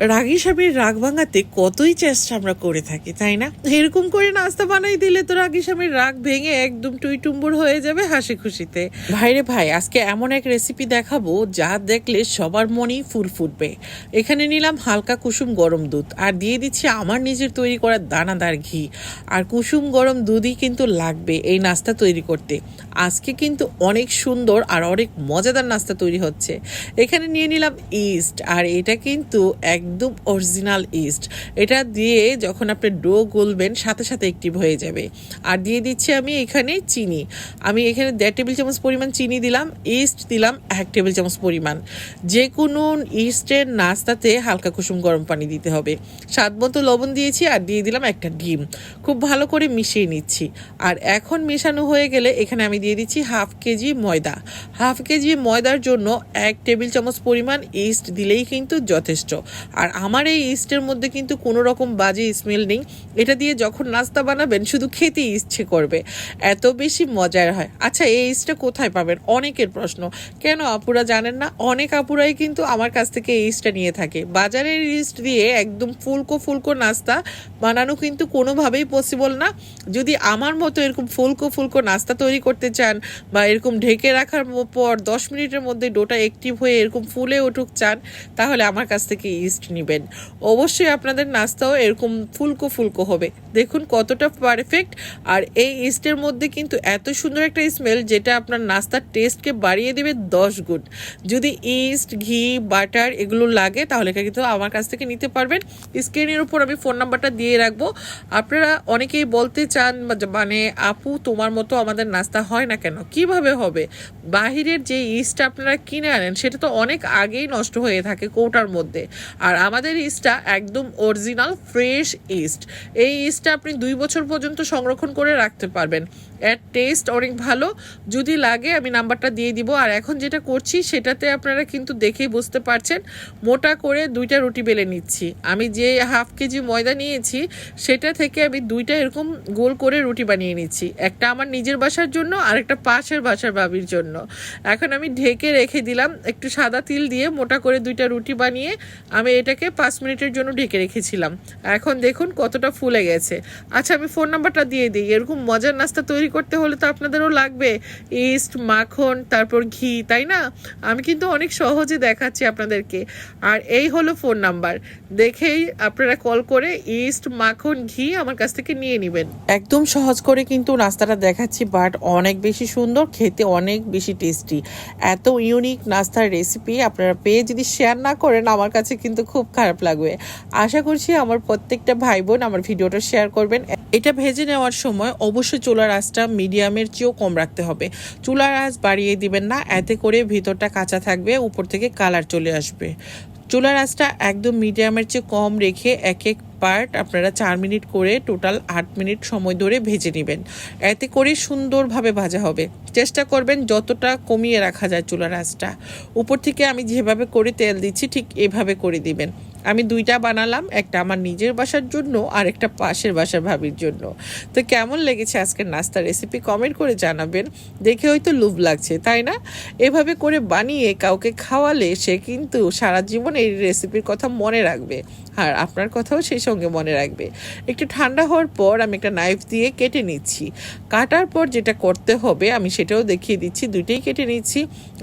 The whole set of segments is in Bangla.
রাগী স্বামীর রাগ ভাঙাতে কতই চেষ্টা আমরা করে থাকি, তাই না? এরকম করে নাস্তা বানাই দিলে তো রাগী স্বামীর রাগ ভেঙে একদম টুইটুম্বুর হয়ে যাবে হাসি খুশিতে ভাইরে ভাই, আজকে এমন এক রেসিপি দেখাবো যা দেখলে সবার মনেই ফুল ফুটবে এখানে নিলাম হালকা কুসুম গরম দুধ আর দিয়ে দিচ্ছি আমার নিজের তৈরি করা দানাদার ঘি। আর কুসুম গরম দুধই কিন্তু লাগবে এই নাস্তা তৈরি করতে। আজকে কিন্তু অনেক সুন্দর আর অনেক মজাদার নাস্তা তৈরি হচ্ছে। এখানে নিয়ে নিলাম ইস্ট আর এটা কিন্তু একদম অরিজিনাল ইস্ট এটা দিয়ে যখন আপনি ডো গুলবেন, সাথে সাথে অ্যাক্টিভ হয়ে যাবে। আর দিয়ে দিচ্ছি আমি এখানে চিনি। আমি এখানে দেড় টেবিল চামচ পরিমাণ চিনি দিলাম ইস্ট দিলাম এক টেবিল চামচ পরিমাণ। যে কোনো ইস্টের নাস্তাতে হালকা কুসুম গরম পানি দিতে হবে। স্বাদ মতো লবণ দিয়েছি আর দিয়ে দিলাম একটা ডিম। খুব ভালো করে মিশিয়ে নিচ্ছি। আর এখন মেশানো হয়ে গেলে এখানে আমি দিয়ে দিচ্ছি হাফ কেজি ময়দা। হাফ কেজি ময়দার জন্য এক টেবিল চামচ পরিমাণ ইস্ট দিলেই কিন্তু যথেষ্ট। আর আমার এই ইস্টের মধ্যে কিন্তু কোনো রকম বাজে স্মেল নেই। এটা দিয়ে যখন নাস্তা বানাবেন, শুধু খেতে ইচ্ছে করবে। এত বেশি মজার হয়। আচ্ছা এই ইস্টটা কোথায় পাবেন? অনেকের প্রশ্ন। কেন আপুরা জানেন না? অনেক আপুরাই কিন্তু আমার কাছ থেকে এই ইস্টটা নিয়ে থাকে। বাজারের ইস্ট দিয়ে একদম ফুলকো ফুলকো নাস্তা বানানো কিন্তু কোনোভাবেই পসিবল না। যদি আমার মতো এরকম ফুলকো ফুলকো নাস্তা তৈরি করতে চান বা এরকম ঢেকে রাখার পর দশ মিনিটের মধ্যে ডোটা অ্যাক্টিভ হয়ে এরকম ফুলে উঠুক চান, তাহলে আমার কাছ থেকে ইস্ট নেবেন। অবশ্যই আপনাদের নাস্তাও এরকম ফুলকো ফুলকো হবে। দেখুন কতটা পারফেক্ট আর এই ইস্টের মধ্যে কিন্তু এত সুন্দর একটা স্মেল যেটা আপনার নাস্তার টেস্টকে বাড়িয়ে দেবে দশ গুণ। যদি ইস্ট, ঘি, বাটার এগুলো লাগে, তাহলে কিন্তু আমার কাছ থেকে নিতে পারবেন। স্ক্রিনের উপর আমি ফোন নাম্বারটা দিয়ে রাখব। আপনারা অনেকেই বলতে চান মানে আপু, তোমার মতো আমাদের নাস্তা হয় না কেন? কীভাবে হবে? বাহিরের যে ইস্ট আপনারা কিনে আনেন, সেটা তো অনেক আগেই নষ্ট হয়ে থাকে কৌটার মধ্যে। আর আমাদের ইস্টটা একদম অরিজিনাল ফ্রেশ ইস্ট। এই ইস্টটা আপনি দুই বছর পর্যন্ত সংরক্ষণ করে রাখতে পারবেন। এর টেস্ট অনেক ভালো। যদি লাগে, আমি নাম্বারটা দিয়ে দিব। আর এখন যেটা করছি, সেটাতে আপনারা কিন্তু দেখেই বুঝতে পারছেন, মোটা করে দুইটা রুটি বেলে নিচ্ছি। আমি যে হাফ কেজি ময়দা নিয়েছি, সেটা থেকে আমি দুইটা এরকম গোল করে রুটি বানিয়ে নিচ্ছি। একটা আমার নিজের বাসার জন্য, আর একটা পাশের বাসার বাবির জন্য। এখন আমি ঢেকে রেখে দিলাম, একটু সাদা তিল দিয়ে মোটা করে দুইটা রুটি বানিয়ে আমি এটাকে পাঁচ মিনিটের জন্য ঢেকে রেখেছিলাম। এখন দেখুন কতটা ফুলে গেছে। আচ্ছা আমি ফোন নাম্বারটা দিয়ে দিই। এরকম মজার নাস্তা তৈরি করতে হলে তো আপনাদেরও লাগবে। ইস্ট, মাখন, তারপর ঘি, তাই না? আমি কিন্তু অনেক সহজে দেখাচ্ছি আপনাদেরকে। আর এই হলো ফোন নাম্বার। দেখেই আপনারা কল করে ইস্ট, মাখন, ঘি আমার কাছ থেকে নিয়ে নেবেন। একদম সহজ করে কিন্তু নাস্তাটা দেখাচ্ছি, বাট অনেক বেশি সুন্দর, খেতে অনেক বেশি টেস্টি। এত ইউনিক নাস্তার রেসিপি আপনারা পেয়ে যদি শেয়ার না করেন, আমার কাছে কিন্তু খুব খারাপ লাগবে। আশা করছি আমার প্রত্যেকটা ভাই বোন আমার ভিডিওটা শেয়ার করবেন। এটা ভেজে নেওয়ার সময় অবশ্যই চুলার আঁচটা মিডিয়ামের চেয়েও কম রাখতে হবে। চুলার আঁচ বাড়িয়ে দিবেন না, এতে করে ভিতরটা কাঁচা থাকবে, উপর থেকে কালার চলে আসবে। চুলার আঁচটা একদম মিডিয়ামের চেয়ে কম রেখে এক এক পার্ট আপনারা চার মিনিট করে টোটাল আট মিনিট সময় ধরে ভেজে নেবেন। এতে করে সুন্দরভাবে ভাজা হবে। চেষ্টা করবেন যতটা কমিয়ে রাখা যায় চুলার আঁচটা উপর থেকে আমি যেভাবে করে তেল দিচ্ছি ঠিক এভাবে করে দিবেন। আমি দুইটা বানালাম, একটা আমার নিজের বাসার জন্য আর একটা পাশের বাসার ভাবির জন্য। তো কেমন লেগেছে আজকের নাস্তার রেসিপি কমেন্ট করে জানাবেন। দেখে হয়তো লোভ লাগছে, তাই না? এভাবে করে বানিয়ে কাউকে খাওয়ালে সে কিন্তু সারা জীবন এই রেসিপির কথা মনে রাখবে। আর আপনার কথাও সেই সঙ্গে মনে রাখবে। একটু ঠান্ডা হওয়ার পর আমি একটা নাইফ দিয়ে কেটে নিচ্ছি। কাটার পর যেটা করতে হবে, আমি সেটাও দেখিয়ে দিচ্ছি, দুইটাই কেটে নিচ্ছি।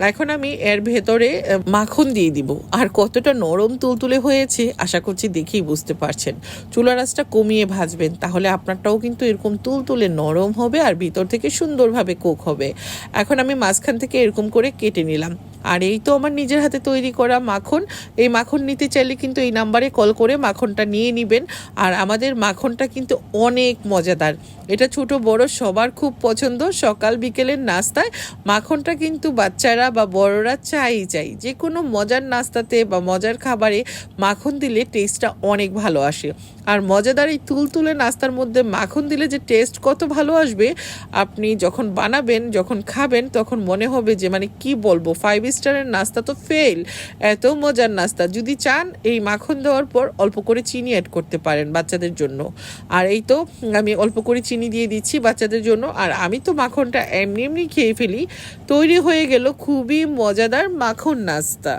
এখন আমি এর ভেতরে মাখন দিয়ে দিব। আর কতটা নরম তুলতুলে হয়েছে আশা করছি দেখেই বুঝতে পারছেন। চুলা রাসটা কমিয়ে ভাজবেন, তাহলে আপনারটাও কিন্তু এরকম তুলতুলে নরম হবে আর ভিতর থেকে সুন্দরভাবে কোক হবে। এখন আমি মাঝখান থেকে এরকম করে কেটে নিলাম। আর এই তো আমার নিজের হাতে তৈরি করা মাখন। এই মাখন নিতে চাইলে কিন্তু এই নাম্বারে কল করে মাখনটা নিয়ে নেবেন। আর আমাদের মাখনটা কিন্তু অনেক মজাদার। এটা ছোট, বড়, সবার খুব পছন্দ। সকাল বিকেলের নাস্তায় মাখনটা কিন্তু বাচ্চারা বা বড়রা চাই চাই। যে কোনো মজার নাস্তাতে বা মজার খাবারে মাখন দিলে টেস্টটা অনেক ভালো আসে। আর মজাদার এই তুলতুলে নাস্তার মধ্যে মাখন দিলে যে টেস্ট কত ভালো আসবে, আপনি যখন বানাবেন, যখন খাবেন, তখন মনে হবে যে মানে কি বলব? ফাইভ স্টারের নাস্তা তো ফেল এত মজার নাস্তা। যদি চান, এই মাখন দেওয়ার পর অল্প করে চিনি অ্যাড করতে পারেন বাচ্চাদের জন্য। আর এই তো, আমি অল্প করে চিনি দিয়ে দিচ্ছি বাচ্চাদের জন্য। আর আমি তো মাখনটা এমনি এমনি খেয়ে ফেলি। তৈরি হয়ে গেল খুবই মজাদার মাখন নাস্তা।